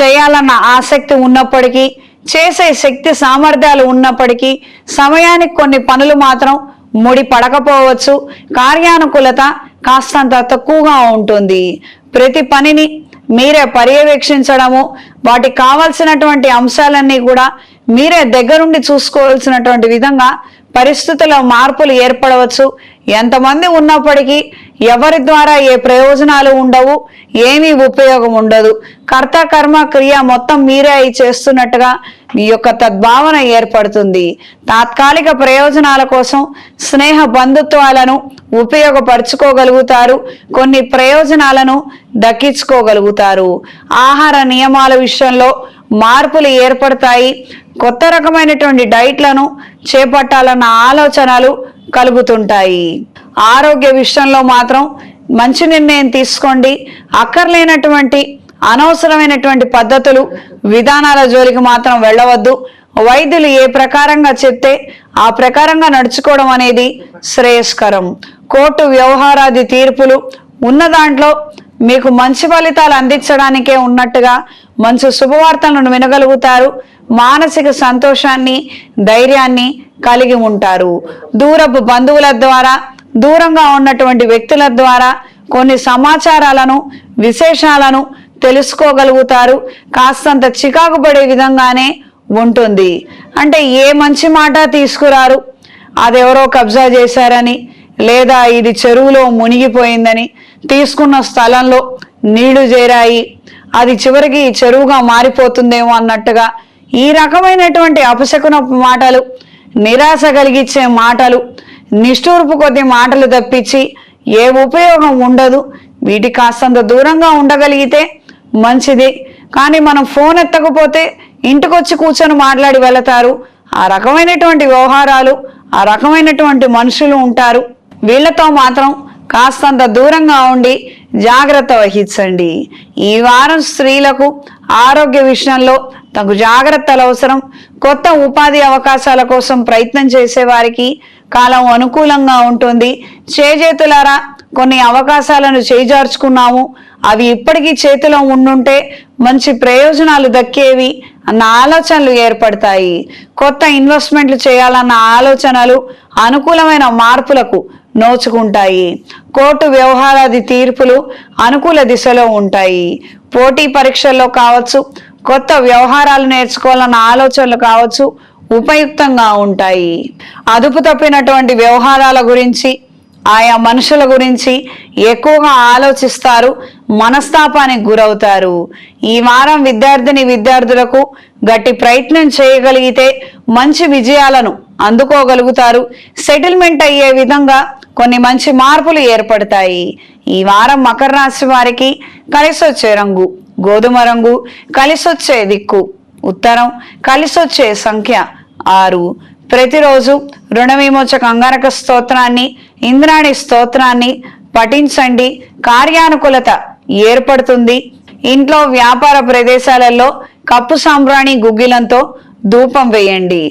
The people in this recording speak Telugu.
చేయాలన్న ఆసక్తి ఉన్నప్పటికీ చేసే శక్తి సామర్థ్యాలు ఉన్నప్పటికీ సమయానికి కొన్ని పనులు మాత్రం ముడి పడకపోవచ్చు. కార్యానుకూలత కాస్తంత తక్కువగా ఉంటుంది. ప్రతి పనిని మీరే పర్యవేక్షించడము వాటికి కావలసినటువంటి అంశాలన్నీ కూడా మీరే దగ్గరుండి చూసుకోవాల్సినటువంటి విధంగా పరిస్థితుల్లో మార్పులు ఏర్పడవచ్చు. ఎంతమంది ఉన్నప్పటికీ ఎవరి ద్వారా ఏ ప్రయోజనాలు ఉండవు ఏమీ ఉపయోగం ఉండదు. కర్త కర్మ క్రియ మొత్తం మీరే అయి చేస్తున్నట్టుగా మీ యొక్క తద్భావన ఏర్పడుతుంది. తాత్కాలిక ప్రయోజనాల కోసం స్నేహ బంధుత్వాలను ఉపయోగపరుచుకోగలుగుతారు. కొన్ని ప్రయోజనాలను దక్కించుకోగలుగుతారు. ఆహార నియమాల విషయంలో మార్పులు ఏర్పడతాయి. కొత్త రకమైనటువంటి డైట్లను చేపట్టాలన్న ఆలోచనలు కలుగుతుంటాయి. ఆరోగ్య విషయంలో మాత్రం మంచి నిర్ణయం తీసుకోండి. అక్కర్లేనటువంటి అనవసరమైనటువంటి పద్ధతులు విధానాల జోలికి మాత్రం వెళ్ళవద్దు. వైద్యులు ఏ ప్రకారంగా చెప్తే ఆ ప్రకారంగా నడుచుకోవడం అనేది శ్రేయస్కరం. కోర్టు వ్యవహారాది తీర్పులు ఉన్న దాంట్లో మీకు మంచి ఫలితాలు అందించడానికే ఉన్నట్టుగా మంచి శుభవార్తలను వినగలుగుతారు. మానసిక సంతోషాన్ని ధైర్యాన్ని కలిగి ఉంటారు. దూరపు బంధువుల ద్వారా దూరంగా ఉన్నటువంటి వ్యక్తుల ద్వారా కొన్ని సమాచారాలను విశేషాలను తెలుసుకోగలుగుతారు. కాస్తంత చికాకు పడే విధంగానే ఉంటుంది. అంటే ఏ మంచి మాట తీసుకురారు అదెవరో కబ్జా చేశారని లేదా ఇది చెరువులో మునిగిపోయిందని తీసుకున్న స్థలంలో నీళ్ళు చేరాయి అది చివరికి చెరువుగా మారిపోతుందేమో అన్నట్టుగా ఈ రకమైనటువంటి అపశకున మాటలు నిరాశ కలిగించే మాటలు నిష్ఠూర్పు కొద్ది మాటలు తప్పించి ఏ ఉపయోగం ఉండదు. వీటి కాస్తంత దూరంగా ఉండగలిగితే మంచిది. కానీ మనం ఫోన్ ఎత్తకపోతే ఇంటికొచ్చి కూర్చొని మాట్లాడి వెళతారు. ఆ రకమైనటువంటి వ్యవహారాలు ఆ రకమైనటువంటి మనుషులు ఉంటారు. వీళ్ళతో మాత్రం కాస్తంత దూరంగా ఉండి జాగ్రత్త వహించండి. ఈ వారం స్త్రీలకు ఆరోగ్య విషయంలో తగు జాగ్రత్తలు అవసరం. కొత్త ఉపాధి అవకాశాల కోసం ప్రయత్నం చేసేవారికి కాలం అనుకూలంగా ఉంటుంది. చేజేతులారా కొన్ని అవకాశాలను చేజార్చుకున్నాము. అవి ఇప్పటికీ చేతిలో ఉండుంటే మంచి ప్రయోజనాలు దక్కేవి అన్న ఆలోచనలు ఏర్పడతాయి. కొత్త ఇన్వెస్ట్మెంట్లు చేయాలన్న ఆలోచనలు అనుకూలమైన మార్పులకు నోచుకుంటాయి. కోర్టు వ్యవహారాది తీర్పులు అనుకూల దిశలో ఉంటాయి. పోటీ పరీక్షల్లో కావచ్చు కొత్త వ్యవహారాలు నేర్చుకోవాలన్న ఆలోచనలు కావచ్చు ఉపయుక్తంగా ఉంటాయి. అదుపు తప్పినటువంటి వ్యవహారాల గురించి ఆయా మనుషుల గురించి ఎక్కువగా ఆలోచిస్తారు మనస్తాపానికి గురవుతారు. ఈ వారం విద్యార్థిని విద్యార్థులకు గట్టి ప్రయత్నం చేయగలిగితే మంచి విజయాలను అందుకోగలుగుతారు. సెటిల్మెంట్ అయ్యే విధంగా కొన్ని మంచి మార్పులు ఏర్పడతాయి. ఈ వారం మకర రాశి వారికి కలిసొచ్చే రంగు. గోధుమ రంగు కలిసొచ్చే దిక్కు ఉత్తరం కలిసొచ్చే సంఖ్య ఆరు. ప్రతిరోజు రుణ విమోచక అంగారక స్తోత్రాన్ని ఇంద్రాణి స్తోత్రాన్ని పఠించండి. కార్యానుకూలత ఏర్పడుతుంది. ఇంట్లో వ్యాపార ప్రదేశాలలో కప్పు సాంబ్రాణి గుగ్గిలంతో ధూపం వేయండి.